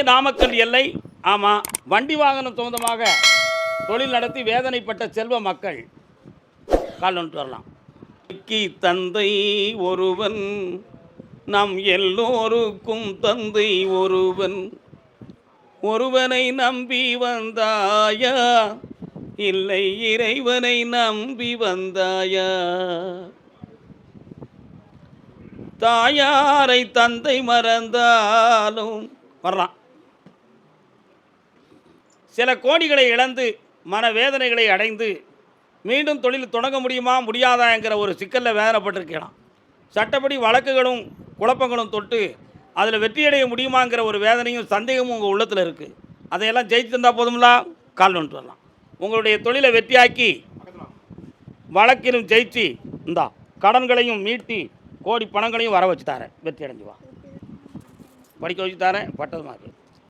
நாமக்கல் எல்லை ஆமாம் வண்டி வாகனம் சொந்தமாக தொழில் நடத்தி வேதனைப்பட்ட செல்வ மக்கள் கால் வரலாம். இக்கி தந்தை ஒருவன் நம் எல்லோருக்கும் தந்தை ஒருவன். ஒருவனை நம்பி வந்தாயா? இல்லை இறைவனை நம்பி வந்தாயா? தாயாரை தந்தை மறந்தாலும் வரலாம். சில கோடிகளை இழந்து மனவேதனைகளை அடைந்து மீண்டும் தொழில் தொடங்க முடியுமா முடியாதா என்கிற ஒரு சிக்கலில் வேதனைப்பட்டிருக்கலாம் சட்டப்படி வழக்குகளும் குழப்பங்களும் தொட்டு அதில் வெற்றியடைய முடியுமாங்கிற ஒரு வேதனையும் சந்தேகமும் உங்கள் உள்ளத்தில் இருக்குது அதையெல்லாம் ஜெயிச்சு தந்தால் போதும்லா? கால் நின்று வரலாம். உங்களுடைய தொழிலை வெற்றியாக்கி வழக்கிலும் ஜெயிச்சு இந்தா கடன்களையும் மீட்டி கோடி பணங்களையும் வர வச்சு தரேன். வெற்றி அடைஞ்சுவா படிக்க வச்சு தரேன். பட்டது மாதிரி